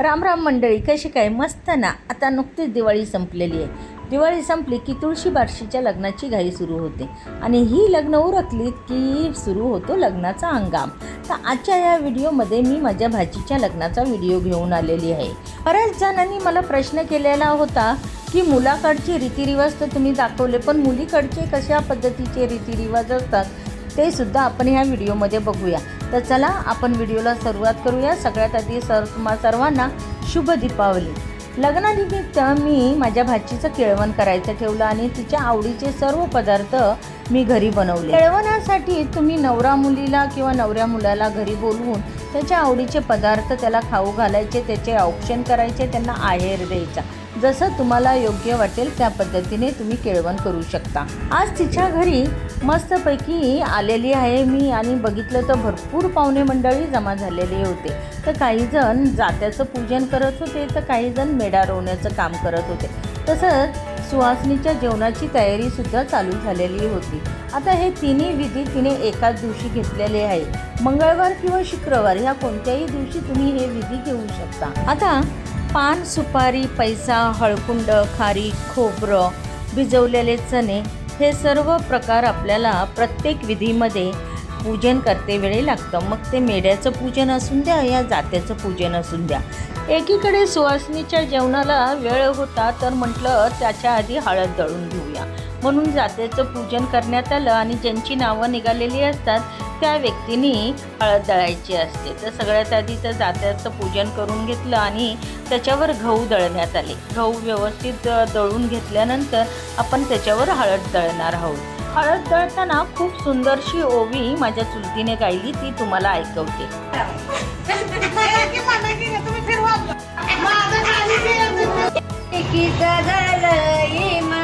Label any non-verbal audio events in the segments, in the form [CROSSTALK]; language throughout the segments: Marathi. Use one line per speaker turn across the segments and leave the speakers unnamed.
राम राम मंडळी कशी काय? मस्त ना? आता नुकतीच दिवाळी संपलेली आहे. दिवाळी संपली की तुळशी बारशीच्या लग्नाची घाई सुरू होते. आणि ही लग्न उरकलीत की सुरू होतो लग्नाचा हंगाम. तर आजच्या या व्हिडिओमध्ये मी माझ्या भाजीच्या लग्नाचा व्हिडिओ घेऊन आलेली आहे. बऱ्याच जणांनी मला प्रश्न केलेला होता की मुलाकडचे रीतिरिवाज तर तुम्ही दाखवले पण मुलीकडचे कशा पद्धतीचे रीतिरिवाज असतात ते सुद्धा आपण ह्या व्हिडिओमध्ये बघूया. तर चला आपण व्हिडिओला सुरुवात करूया. सगळ्यात आधी सर तुम्हा सर्वांना शुभ दीपावली. लग्नानिमित्त मी माझ्या भाचीचं केळवण करायचं ठेवलं आणि तिच्या आवडीचे सर्व पदार्थ मी घरी बनवले. केळवणासाठी तुम्ही नवरा मुलीला किंवा नवऱ्या मुलाला घरी बोलवून त्याच्या आवडीचे पदार्थ त्याला खाऊ घालायचे त्याचे औक्षण करायचे त्यांना आहेर द्यायचा. जसं तुम्हाला योग्य वाटेल त्या पद्धतीने तुम्ही केळवण करू शकता. आज तिच्या घरी मस्तपैकी आलेली आहे मी आणि बघितलं तर भरपूर पाहुणे मंडळी जमा झालेले होते. तर काही जण जात्याचं पूजन करत होते तर काही जण मेढा रोवण्याचं काम करत होते. तसंच सुहासनीच्या जेवणाची तयारीसुद्धा चालू झालेली होती. आता हे तिन्ही विधी तिने एकाच दिवशी घेतलेले आहे. मंगळवार किंवा शुक्रवार ह्या कोणत्याही दिवशी तुम्ही हे विधी घेऊ शकता. आता पान सुपारी पैसा हळकुंड खारी खोबरं भिजवलेले चणे हे सर्व प्रकार आपल्याला प्रत्येक विधीमध्ये पूजन करते वेळी लागतं. मग ते मेढ्याचं पूजन असून द्या या जात्याचं पूजन असून द्या. एकीकडे सुवासिनीच्या जेवणाला वेळ होता तर म्हटलं त्याच्या आधी हळद दळून घेऊया. म्हणून जात्याचं पूजन करण्यात आलं आणि ज्यांची नावं निघालेली असतात त्या व्यक्तींनी हळद दळायची असते. तर सगळ्यात आधी तर जात्याचं पूजन करून घेतलं आणि त्याच्यावर गहू दळण्यात आले. गहू व्यवस्थित द- दळून घेतल्यानंतर आपण त्याच्यावर हळद दळणार आहोत. हळद दळताना खूप सुंदरशी ओवी माझ्या चुलतीने गायली ती तुम्हाला ऐकवते. [LAUGHS]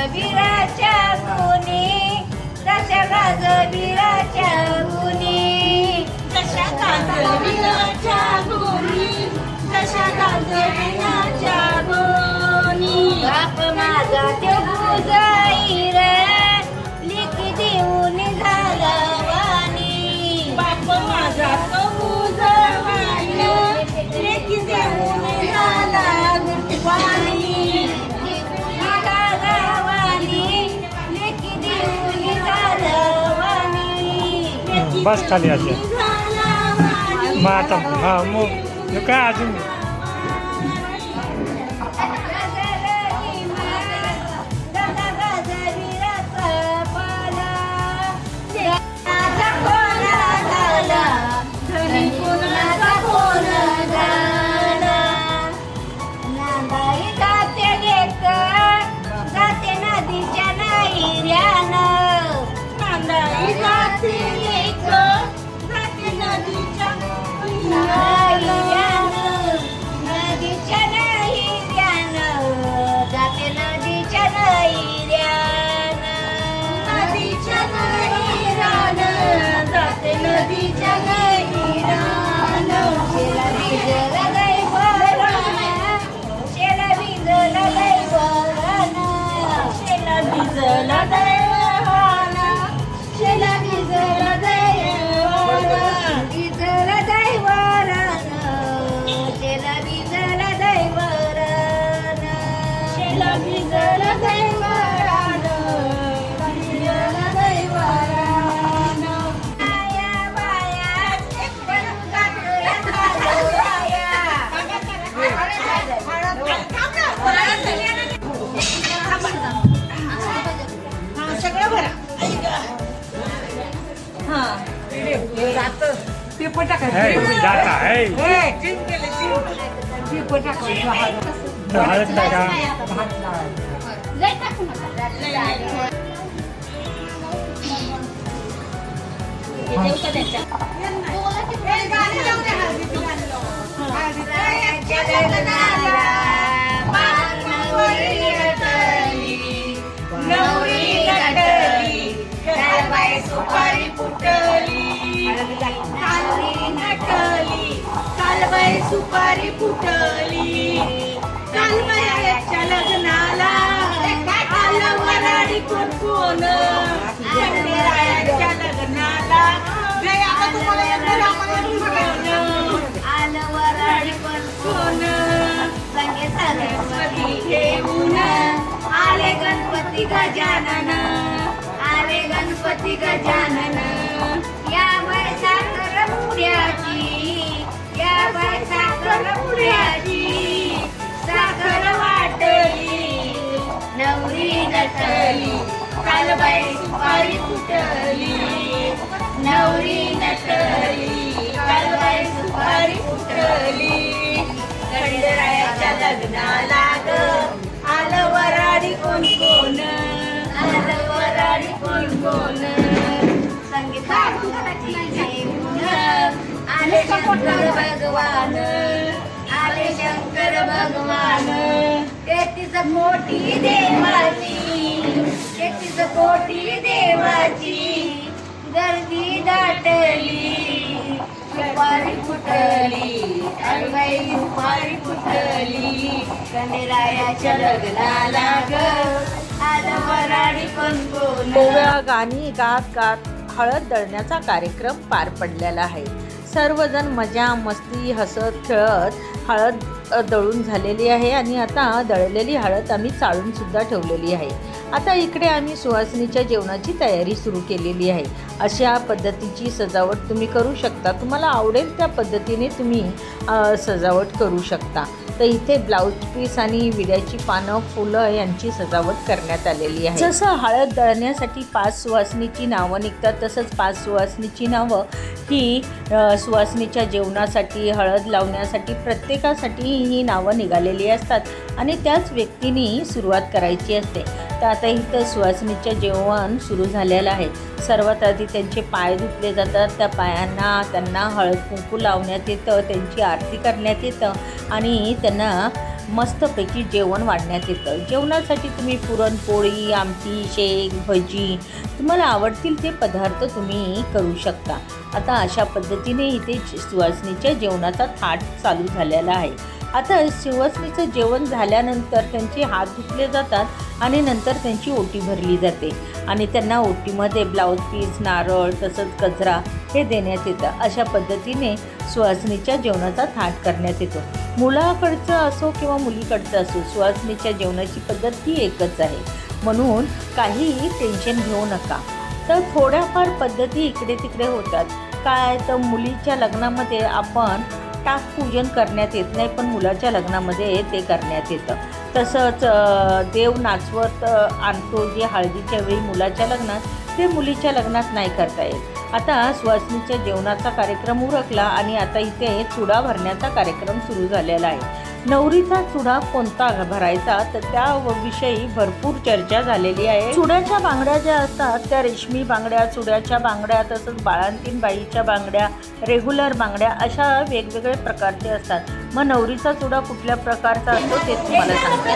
गाजबिराच्या गुणी जशा गाजबिराच्या गुणी जशा गाजबिराच्या गुणी जशा गाजबिराच्या गुणी बाप माझा ते बुजाई
बस खाली असे मग आता हा मग काय अजून? हे
टाकायचं
जाता हे
पेपर टाकायचं
टाका
लय
सुपारी फुटली. कालबायाच्या लग्नाला आलं वराडी कोण कोण चंडीरायाच्या लग्नाला आलं वराडी कोण कोण सरस्वती घेऊन आले गणपती गजानन. आले गणपती गजानन. साखर वाटली. नवरी नटली. कालबाई सुपारी फुटली. नवरी नटली. कालबाई सुपारी फुटली. खंडरायाच्या लग्नाला ग आलं वराडी कोण कोण आलं वराडी कोण कोण आले भगवान? भगवान. तेहतीस कोटी देवाची तेहतीस कोटी देवाची. गर्दी दाटली सुपारी फुटली अडवाई सुपारी फुटली. कनेरायाच्या लग्नाला ग आलं पण कोण?
गोव्या गाणी गात गात हळद दळण्याचा कार्यक्रम पार पडलेला आहे. सर्वजण मजा मस्ती हसत खेळत हळद दळून झालेली आहे आणि आता दळलेली हळद आम्ही चाळूनसुद्धा ठेवलेली आहे. आता इकडे आम्ही सुवासिनीच्या जेवणाची तयारी सुरू केलेली आहे. अशा पद्धतीची सजावट तुम्ही करू शकता. तुम्हाला आवडेल त्या पद्धतीने तुम्ही सजावट करू शकता. तर इथे ब्लाऊज पीस आणि विड्याची पानं फुलं यांची सजावट करण्यात आलेली आहे. जसं हळद दळण्यासाठी पाच सुवासनीची नावं निघतात तसंच पाच सुवासनीची नावं ही सुवासनीच्या जेवणासाठी हळद लावण्यासाठी प्रत्येकासाठी ही नावं निघालेली असतात आणि त्याच व्यक्तीने सुरुवात करायची असते. तर आता इथं सुवासिनीच्या जेवण सुरू झालेलं आहे. सर्वात आधी त्यांचे पाय धुतले जातात. त्या पायांना त्यांना हळद कुंकू लावण्यात येतं. त्यांची आरती करण्यात येतं आणि त्यांना मस्तपैकी जेवण वाढण्यात येतं. जेवणासाठी तुम्ही पुरणपोळी आमटी शेक भजी तुम्हाला आवडतील ते पदार्थ तुम्ही करू शकता. आता अशा पद्धतीने इथे सुवासनीच्या जेवणाचा थाट चालू झालेला आहे. आता सुवासनीचं जेवण झाल्यानंतर त्यांचे हात धुतले जातात आणि नंतर त्यांची ओटी भरली जाते. आणि त्यांना ओटीमध्ये ब्लाऊज पीस नारळ तसंच कचरा हे देण्यात येतं. अशा पद्धतीने सुवासनीच्या जेवणाचा थाट करण्यात येतो. मुलाकडचं असो किंवा मुलीकडचं असो सुवासनीच्या जेवणाची पद्धत ही एकच आहे. म्हणून काहीही टेन्शन घेऊ नका. तर थोड्याफार पद्धती इकडे तिकडे होतात. काय तर मुलीच्या लग्नामध्ये आपण टाक पूजन करण्यात येत नाही पण मुलाच्या लग्नामध्ये ते करण्यात येतं. तसंच देव नाचवत आणतो जे हळदीच्या वेळी मुलाच्या लग्नात ते मुलीच्या लग्नात नाही करता येत. आता स्वस्नीच्या जेवणाचा कार्यक्रम उरकला आणि आता इथे चुडा भरण्याचा कार्यक्रम सुरू झालेला आहे. नवरीचा चुडा कोणता भरायचा तर त्या विषयी भरपूर चर्चा झालेली आहे. चुड्याच्या बांगड्या ज्या असतात त्या रेशमी बांगड्या चुड्याच्या बांगड्या तसंच बाळांतीन बाईच्या बांगड्या रेग्युलर बांगड्या अशा वेगवेगळे प्रकारचे असतात. मग नवरीचा चुडा कुठल्या प्रकारचा असतो ते तुम्हाला सांगते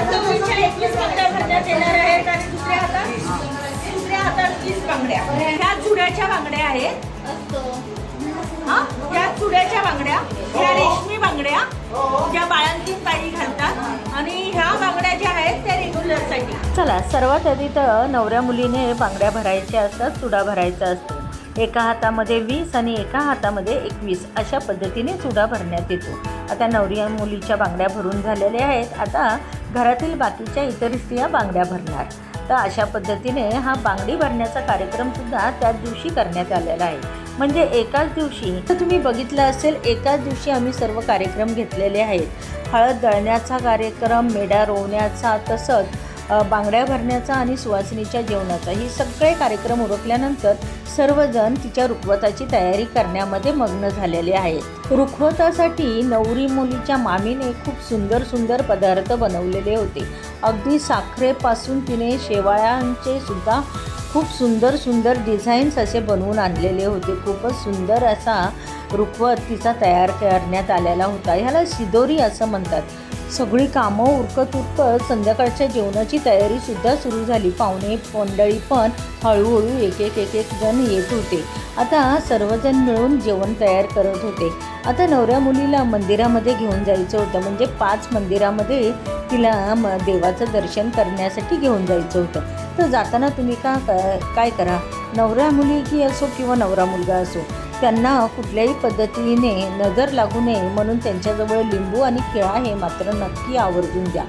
ह्या चुड्याच्या बांगड्या आहेत.
चला सर्वात आधी तर नवऱ्या मुलीने बांगड्या भरायच्या असतात चुडा भरायचा असतो. एका हातामध्ये वीस आणि एका हातामध्ये एकवीस अशा पद्धतीने चुडा भरण्यात येतो. आता नवऱ्या मुलीच्या बांगड्या भरून झालेल्या आहेत. आता घरातील बाकीच्या इतर स्त्रिया बांगड्या भरणार. तर अशा पद्धतीने हा बांगडी भरण्याचा कार्यक्रमसुद्धा त्याच दिवशी करण्यात आलेला आहे. म्हणजे एकाच दिवशी. तर तुम्ही बघितलं असेल एकाच दिवशी आम्ही सर्व कार्यक्रम घेतलेले आहेत. हळद दळण्याचा कार्यक्रम मेढा रोवण्याचा तसंच बांगड्या भरण्याचा आणि सुवासिनीच्या जेवणाचा ही सगळे कार्यक्रम उरकल्यानंतर सर्वजण तिच्या रुखवताची तयारी करण्यामध्ये मग्न झालेले आहेत. रुखवतासाठी नवरी मुलीच्या मामीने खूप सुंदर सुंदर पदार्थ बनवलेले होते. अगदी साखरेपासून तिने शेवाळ्यांचे सुद्धा खूप सुंदर सुंदर डिझाईन्स असे बनवून आणलेले होते. खूपच सुंदर असा रुखवत तिचा तयार करण्यात आलेला होता. ह्याला सिदोरी असं म्हणतात. सगळी कामं उरकत उरकत संध्याकाळच्या जेवणाची तयारीसुद्धा सुरू झाली. पाहुणे मंडळी पण हळूहळू एक एक एक एक जण येत होते. आता सर्वजण मिळून जेवण तयार करत होते. आता नवऱ्या मुलीला मंदिरामध्ये घेऊन जायचं होतं. म्हणजे पाच मंदिरामध्ये तिला म देवाचं दर्शन करण्यासाठी घेऊन जायचं होतं. तर जाताना तुम्ही का काय करा? नवऱ्या मुलगी असो किंवा नवरा मुलगा असो त्यांना कुठल्याही पद्धतीने नजर लागू नये म्हणून त्यांच्याजवळ लिंबू आणि खिळा हे मात्र नक्की आवर्जून द्या.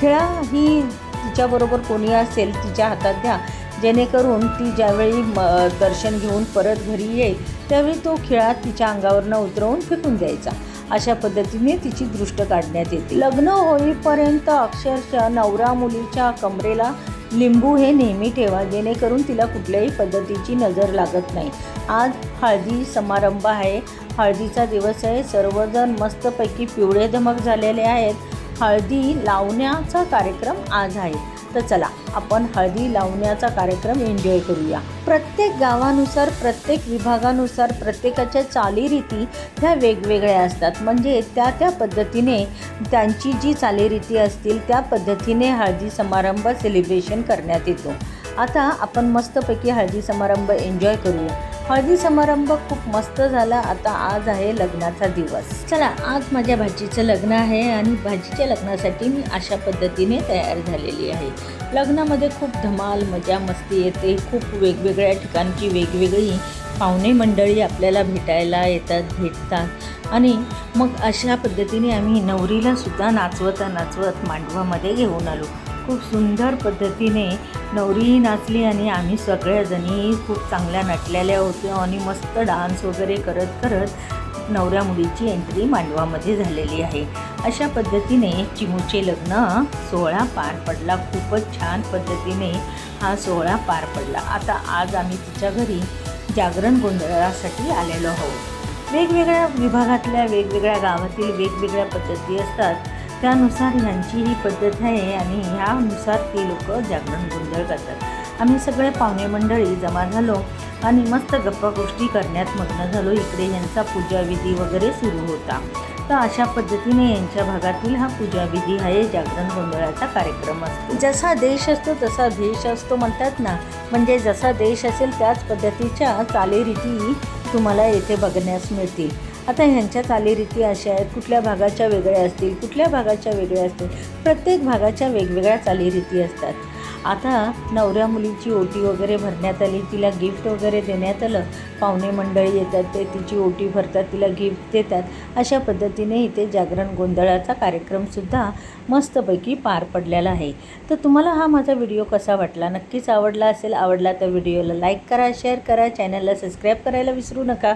खिळा ही तिच्याबरोबर कोणी असेल तिच्या हातात द्या जेणेकरून ती ज्यावेळी म दर्शन घेऊन परत घरी येईल त्यावेळी तो खिळा तिच्या अंगावरनं उतरवून फेकून द्यायचा. अशा पद्धतीने तिची दृष्ट काढण्यात येते. लग्न होईपर्यंत अक्षरशः नवरा मुलीच्या कमरेला लिंबू हे नेहमी ठेवा जेणेकरून तिला कुठल्याही पद्धतीची नजर लागत नाही. आज हळदी समारंभ आहे. हळदीचा दिवस आहे. सर्वजण मस्तपैकी पिवळे धमक झालेले आहेत. हळदी लावण्याचा कार्यक्रम आज आहे. तर चला आपण हळदी लावण्याचा कार्यक्रम एन्जॉय करूया. प्रत्येक गावानुसार प्रत्येक विभागानुसार प्रत्येकाच्या चालीरीती ह्या वेगवेगळ्या असतात. म्हणजे त्या त्या पद्धतीने त्यांची जी चालीरीती असतील त्या पद्धतीने हळदी समारंभ सेलिब्रेशन करण्यात येतो. आता आपण मस्तपैकी हळदी समारंभ एन्जॉय करूया. हळदी समारंभ खूप मस्त झाला. आता आज आहे लग्नाचा दिवस. चला आज माझ्या भाजीचं लग्न आहे आणि भाजीच्या लग्नासाठी मी अशा पद्धतीने तयार झालेली आहे. लग्नामध्ये खूप धमाल मजा मस्ती येते. खूप वेगवेगळ्या ठिकाणची वेगवेगळी पाहुणे मंडळी आपल्याला भेटायला येतात भेटतात. आणि मग अशा पद्धतीने आम्ही नवरीला सुद्धा नाचवत नाचवत मांडवामध्ये घेऊन आलो. खूप सुंदर पद्धतीने नवरीही नाचली आणि आम्ही सगळ्याजणी खूप चांगल्या नटलेल्या होत्या आणि मस्त डान्स वगैरे करत करत नवऱ्या मुलीची एंट्री मांडवामध्ये झालेली आहे. अशा पद्धतीने चिमूचे लग्न सोहळा पार पडला. खूपच छान पद्धतीने हा सोहळा पार पडला. आता आज आम्ही तिच्या घरी जागरण गोंधळासाठी आलेलो आहोत. वेगवेगळ्या विभागातल्या वेगवेगळ्या गावातील वेगवेगळ्या पद्धती असतात. त्यानुसार ह्यांची ही पद्धत आहे आणि ह्यानुसार ती लोक जागरण गोंधळ करतात. आम्ही सगळे पाहुणे मंडळी जमा झालो आणि मस्त गप्पा गोष्टी करण्यात मग्न झालो. इकडे यांचा पूजाविधी वगैरे सुरू होता. तर अशा पद्धतीने यांच्या भागातील हा पूजाविधी आहे जागरण गोंधळाचा कार्यक्रम असतो. जसा देश असतो तसा देश असतो म्हणतात ना. म्हणजे जसा देश असेल त्याच पद्धतीच्या चालीरीती तुम्हाला येथे बघण्यास मिळतील. आता ह्यांच्या चालीरीती अशा आहेत. कुठल्या भागाच्या वेगळ्या असतील कुठल्या भागाच्या वेगळ्या असतील प्रत्येक भागाच्या वेगवेगळ्या चालीरीती असतात. आता नवऱ्या मुलीची ओटी वगैरे भरण्यात आली तिला गिफ्ट वगैरे देण्यात आलं. पाहुणे मंडळी येतात ते तिची ओटी भरतात तिला गिफ्ट देतात. अशा पद्धतीने इथे जागरण गोंधळाचा कार्यक्रमसुद्धा मस्तपैकी पार पडलेला आहे. तर तुम्हाला हा माझा व्हिडिओ कसा वाटला नक्कीच आवडला असेल आवडला तर व्हिडिओला लाईक करा शेअर करा चॅनलला सबस्क्राईब करायला विसरू नका.